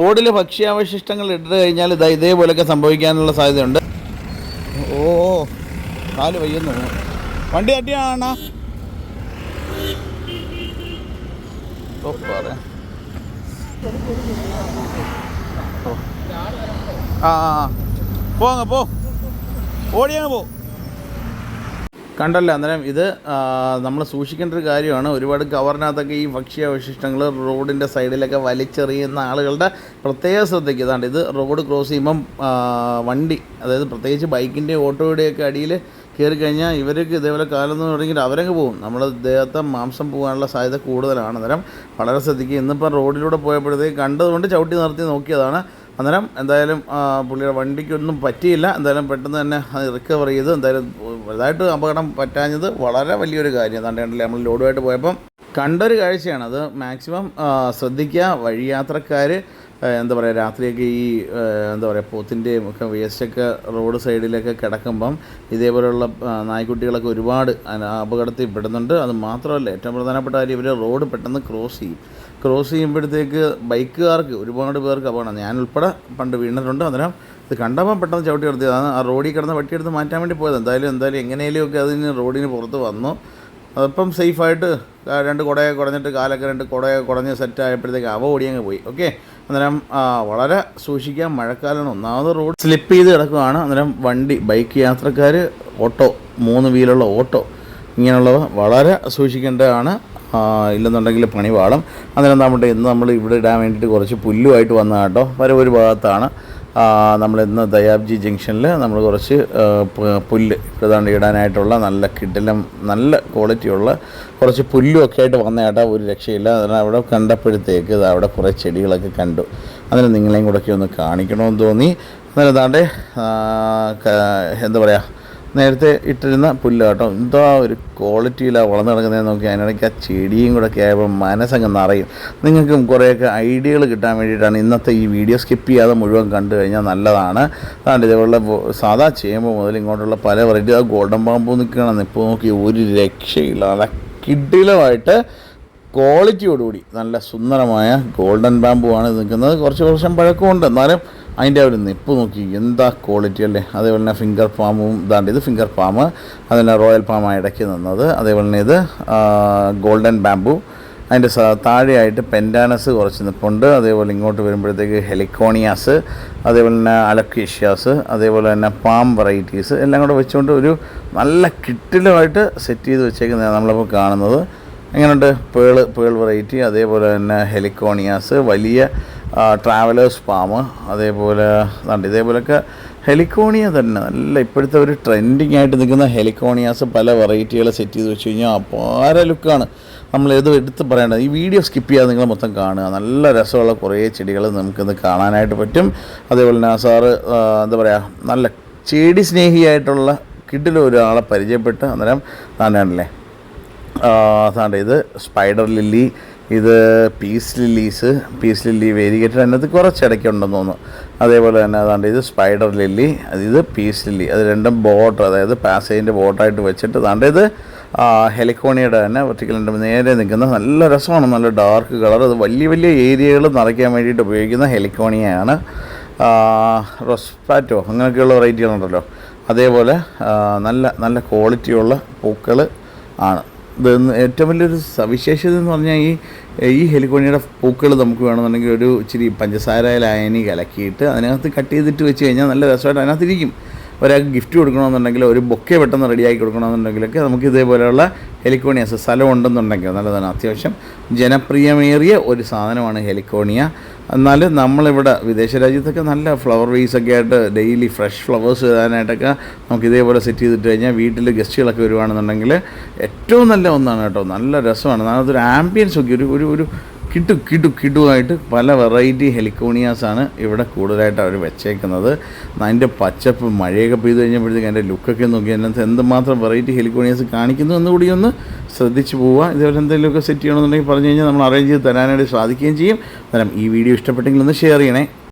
റോഡിൽ ഭക്ഷ്യാവശിഷ്ടങ്ങൾ ഇട്ട് കഴിഞ്ഞാൽ ഇതാ ഇതേപോലെയൊക്കെ സംഭവിക്കാനുള്ള സാധ്യതയുണ്ട്. ഓ കാൽ വയ്യുന്നു. വണ്ടി തട്ടിയാണ. ആ ആ. പോ ഓടിയാണ് പോ. കണ്ടല്ലോ അന്നേരം ഇത് നമ്മൾ സൂക്ഷിക്കേണ്ട ഒരു കാര്യമാണ്. ഒരുപാട് കവറിനകത്തൊക്കെ ഈ ഭക്ഷ്യാവശിഷ്ടങ്ങൾ റോഡിന്റെ സൈഡിലൊക്കെ വലിച്ചെറിയുന്ന ആളുകളുടെ പ്രത്യേക ശ്രദ്ധയ്ക്ക് ഇതാണ്ട്. ഇത് റോഡ് ക്രോസ് ചെയ്യുമ്പം വണ്ടി അതായത് പ്രത്യേകിച്ച് ബൈക്കിന്റെ ഓട്ടോയുടെയൊക്കെ അടിയിൽ കയറി കഴിഞ്ഞാൽ ഇവർക്ക് ഇതേപോലെ കാലൊന്നും തുടങ്ങി അവരങ്ങ് പോകും. നമ്മൾ ദേഹത്തെ മാംസം പോകാനുള്ള സാധ്യത കൂടുതലാണ്. അന്നേരം വളരെ ശ്രദ്ധിക്കുക. ഇന്നിപ്പോൾ റോഡിലൂടെ പോയപ്പോഴത്തേക്ക് കണ്ടതുകൊണ്ട് ചവിട്ടി നിർത്തി നോക്കിയതാണ്. അന്നേരം എന്തായാലും പുള്ളിയുടെ വണ്ടിക്കൊന്നും പറ്റിയില്ല. എന്തായാലും പെട്ടെന്ന് തന്നെ അത് റിക്കവർ ചെയ്ത് എന്തായാലും വലുതായിട്ട് അപകടം പറ്റാഞ്ഞത് വളരെ വലിയൊരു കാര്യം. തണ്ടേണ്ടല്ലേ നമ്മൾ ലോഡുമായിട്ട് പോയപ്പം കണ്ടൊരു കാഴ്ചയാണ്. അത് മാക്സിമം ശ്രദ്ധിക്കുക വഴിയാത്രക്കാർ എന്താ പറയുക രാത്രിയൊക്കെ ഈ എന്താ പറയുക പോത്തിന്റെയും ഒക്കെ വേസ്റ്റൊക്കെ റോഡ് സൈഡിലൊക്കെ കിടക്കുമ്പം ഇതേപോലെയുള്ള നായ്ക്കുട്ടികളൊക്കെ ഒരുപാട് അപകടത്തിൽ പെടുന്നുണ്ട്. അത് മാത്രമല്ല ഏറ്റവും പ്രധാനപ്പെട്ട കാര്യം ഇവർ റോഡ് പെട്ടെന്ന് ക്രോസ് ചെയ്യും. ക്രോസ് ചെയ്യുമ്പോഴത്തേക്ക് ബൈക്കുകാർക്ക് ഒരുപാട് പേർക്ക് അപകടം. ഞാൻ ഉൾപ്പെടെ പണ്ട് വീണിട്ടുണ്ട്. അന്നേരം ഇത് കണ്ടപ്പോൾ പെട്ടെന്ന് ചവിട്ടി നിർത്തിയതാണ് ആ റോഡിൽ കിടന്ന് വട്ടിയെടുത്ത് മാറ്റാൻ വേണ്ടി പോയത്. എന്തായാലും എന്തായാലും എങ്ങനെയും ഒക്കെ അതിന് റോഡിന് പുറത്ത് വന്നു. അതിപ്പം സേഫായിട്ട് രണ്ട് കുടയൊക്കെ കുടഞ്ഞിട്ട് കാലൊക്കെ രണ്ട് കുടയൊക്കെ കുടഞ്ഞ് സെറ്റ് ആയപ്പോഴത്തേക്ക് അവ ഓടിയങ്ങ് പോയി. ഓക്കെ? അന്നേരം വളരെ സൂക്ഷിക്കാം. മഴക്കാലം ഒന്നാമത് റോഡ് സ്ലിപ്പ് ചെയ്ത് കിടക്കുകയാണ്. അന്നേരം വണ്ടി ബൈക്ക് യാത്രക്കാർ ഓട്ടോ മൂന്ന് വീലുള്ള ഓട്ടോ ഇങ്ങനെയുള്ളവ വളരെ സൂക്ഷിക്കേണ്ടതാണ്. ഇല്ലെന്നുണ്ടെങ്കിൽ പണി പാടും അന്നേരം നമ്മുടെ ഇന്ന് നമ്മൾ ഇവിടെ ഇടാൻ വേണ്ടിയിട്ട് കുറച്ച് പുല്ലുമായിട്ട് വന്ന കേട്ടോ ഒരു ഭാഗത്താണ്. നമ്മൾ ഇന്ന് ദയാബ്ജി ജംഗ്ഷനിൽ നമ്മൾ കുറച്ച് പുല്ല് ഇതാണ്ട് ഇടാനായിട്ടുള്ള നല്ല കിടിലം നല്ല ക്വാളിറ്റിയുള്ള കുറച്ച് പുല്ലും ഒക്കെ ആയിട്ട് വന്ന ഏട്ടാ ഒരു രക്ഷയില്ല. അതിന് അവിടെ കണ്ടപ്പോഴത്തേക്ക് അവിടെ കുറേ ചെടികളൊക്കെ കണ്ടു. അതിന് നിങ്ങളെയും കൂടെയൊക്കെ ഒന്ന് കാണിക്കണമെന്ന് തോന്നി. അന്നേരം താണ്ടെ എന്താ പറയുക നേരത്തെ ഇട്ടിരുന്ന പുല്ല് കേട്ടോ എന്തോ ഒരു ക്വാളിറ്റിയിലാണ് വളർന്നു കിടക്കുന്നതെന്ന് നോക്കി അതിനിടയ്ക്ക് ആ ചെടിയും കൂടെ ഒക്കെ ആയപ്പോൾ മനസ്സങ്ങ് നിറയും. നിങ്ങൾക്കും കുറേയൊക്കെ ഐഡിയകൾ കിട്ടാൻ വേണ്ടിയിട്ടാണ് ഇന്നത്തെ ഈ വീഡിയോ സ്കിപ്പ് ചെയ്യാതെ മുഴുവൻ കണ്ടു കഴിഞ്ഞാൽ നല്ലതാണ്. അതാണ്ട് ഇതേപോലെ സാധാ ചെയ്യുമ്പോൾ മുതൽ ഇങ്ങോട്ടുള്ള പല വെറൈറ്റി ആ ഗോൾഡൻ ബാമ്പു നിൽക്കണം ഇപ്പോൾ നോക്കി ഒരു രക്ഷയില്ല. നല്ല കിഡിലമായിട്ട് ക്വാളിറ്റിയോടുകൂടി നല്ല സുന്ദരമായ ഗോൾഡൻ ബാമ്പു ആണ് നിൽക്കുന്നത്. കുറച്ച് വർഷം പഴക്കമുണ്ട്. എന്നാലും അതിന്റെ ഒരു നിപ്പ് നോക്കി എന്താ ക്വാളിറ്റി അല്ലേ? അതേപോലെ തന്നെ ഫിംഗർ പാമും ഇതാണ്ട് ഇത് ഫിംഗർ പാം അതുപോലെ റോയൽ പാമാണ് ഇടയ്ക്ക് നിന്നത്. അതേപോലെ തന്നെ ഇത് ഗോൾഡൻ ബാമ്പു അതിന്റെ താഴെയായിട്ട് പെൻഡാനസ് കുറച്ച് നിൽപ്പുണ്ട് അതേപോലെ ഇങ്ങോട്ട് വരുമ്പോഴത്തേക്ക് ഹെലിക്കോണിയാസ് അതേപോലെ തന്നെ അലക്കേഷ്യാസ് അതേപോലെ തന്നെ പാം വെറൈറ്റീസ് എല്ലാം കൂടെ വെച്ചുകൊണ്ട് ഒരു നല്ല കിട്ടിലുമായിട്ട് സെറ്റ് ചെയ്ത് വെച്ചേക്കുന്നതാണ് നമ്മളിപ്പോൾ കാണുന്നത്. എങ്ങനെയുണ്ട് പേൾ പേൾ വെറൈറ്റി അതേപോലെ തന്നെ ഹെലിക്കോണിയാസ് വലിയ ട്രാവലേഴ്സ് പാം അതേപോലെ ദാണ്ട് ഇതേപോലെയൊക്കെ ഹെലിക്കോണിയ തന്നെ. നല്ല ഇപ്പോഴത്തെ ഒരു ട്രെൻഡിങ് ആയിട്ട് നിൽക്കുന്ന ഹെലിക്കോണിയാസ് പല വെറൈറ്റികൾ സെറ്റ് ചെയ്ത് വെച്ച് കഴിഞ്ഞാൽ അപാര ലുക്കാണ് നമ്മൾ ഏത് എടുത്ത് പറയേണ്ടത് ഈ വീഡിയോ സ്കിപ്പ് ചെയ്യാതെ നിങ്ങൾ മൊത്തം കാണുക. നല്ല രസമുള്ള കുറേ ചെടികൾ നമുക്കിന്ന് കാണാനായിട്ട് പറ്റും. അതേപോലെ തന്നെ സാറ് എന്താ പറയുക നല്ല ചെടി സ്നേഹിയായിട്ടുള്ള കിഡിലൊരാളെ പരിചയപ്പെട്ട് അന്നേരം താണ്ടാണല്ലേ അതാണ്ട് ഇത് സ്പൈഡർ ലില്ലി ഇത് peace lilies peace lily variegated അതിനകത്ത് കുറച്ച് ഇടയ്ക്കുണ്ടെന്ന് തോന്നുന്നു. അതേപോലെ തന്നെ അതാണ്ട് ഇത് സ്പൈഡർ ലില്ലി ഇത് പീസ് ലില്ലി അത് രണ്ടും ബോർഡർ അതായത് പാസേജിന്റെ ബോർഡറായിട്ട് വെച്ചിട്ട് അതാണ്ട് ഇത് ഹെലിക്കോണിയുടെ തന്നെ വെർട്ടിക്കലിന്റെ നേരെ നിൽക്കുന്ന നല്ല രസമാണ്. നല്ല ഡാർക്ക് കളർ അത് വലിയ വലിയ ഏരിയകൾ നിറയ്ക്കാൻ വേണ്ടിയിട്ട് ഉപയോഗിക്കുന്ന ഹെലിക്കോണിയാണ്. റൊസ്പാറ്റോ അങ്ങനെയൊക്കെയുള്ള വെറൈറ്റികളുണ്ടല്ലോ. അതേപോലെ നല്ല നല്ല ക്വാളിറ്റിയുള്ള പൂക്കൾ ആണ്. ഏറ്റവും വലിയൊരു സവിശേഷത എന്ന് പറഞ്ഞാൽ ഈ ഈ ഹെലിക്കോണിയുടെ പൂക്കൾ നമുക്ക് വേണമെന്നുണ്ടെങ്കിൽ ഒരു ഇച്ചിരി പഞ്ചസാര ലായനി കലക്കിയിട്ട് അതിനകത്ത് കട്ട് ചെയ്തിട്ട് വെച്ച് കഴിഞ്ഞാൽ നല്ല രസമായിട്ട് അതിനകത്ത് ഇരിക്കും ഒരാൾക്ക് ഗിഫ്റ്റ് കൊടുക്കണമെന്നുണ്ടെങ്കിൽ ഒരു ബൊക്കെ പെട്ടെന്ന് റെഡിയാക്കി കൊടുക്കണമെന്നുണ്ടെങ്കിലൊക്കെ നമുക്ക് ഇതേപോലെയുള്ള ഹെലിക്കോണിയസ് സ്ഥലം ഉണ്ടെന്നുണ്ടെങ്കിൽ നല്ലതാണ്. അത്യാവശ്യം ജനപ്രിയമേറിയ ഒരു സാധനമാണ് ഹെലിക്കോണിയ എന്നാൽ നമ്മളിവിടെ വിദേശ രാജ്യത്തൊക്കെ നല്ല ഫ്ലവർ വീസൊക്കെ ആയിട്ട് ഡെയിലി ഫ്രഷ് ഫ്ലവേഴ്സ് ഇടാനായിട്ടൊക്കെ നമുക്ക് ഇതേപോലെ സെറ്റ് ചെയ്തിട്ട് കഴിഞ്ഞാൽ വീട്ടിൽ ഗസ്റ്റുകളൊക്കെ വരുവാണെന്നുണ്ടെങ്കിൽ ഏറ്റവും നല്ല ഒന്നാണ് കേട്ടോ. നല്ല രസമാണ്. അതൊരു ആംബിയൻസ് ഒക്കെ ഒരു ഒരു കിട്ടു കിട്ടു കിട്ടുമായിട്ട് പല വെറൈറ്റി ഹെലിക്കോണിയാസാണ് ഇവിടെ കൂടുതലായിട്ട് അവർ വെച്ചേക്കുന്നത്. അതിന്റെ പച്ചപ്പ് മഴയൊക്കെ പെയ്ത് കഴിഞ്ഞപ്പോഴത്തേക്ക് അതിന്റെ ലുക്കൊക്കെ നോക്കി അതിനകത്ത് എന്തുമാത്രം വെറൈറ്റി ഹെലിക്കോണിയാസ് കാണിക്കുന്നു എന്നുകൂടി ഒന്ന് ശ്രദ്ധിച്ച് പോവുക. ഇതേപോലെ എന്തെങ്കിലുമൊക്കെ സെറ്റ് ചെയ്യണമെന്നുണ്ടെങ്കിൽ പറഞ്ഞു കഴിഞ്ഞാൽ നമ്മൾ അറേഞ്ച് ചെയ്ത് തരാനായിട്ട് സാധിക്കുകയും ചെയ്യും. അന്നേരം ഈ വീഡിയോ ഇഷ്ടപ്പെട്ടെങ്കിൽ ഒന്ന് ഷെയർ ചെയ്യണേ.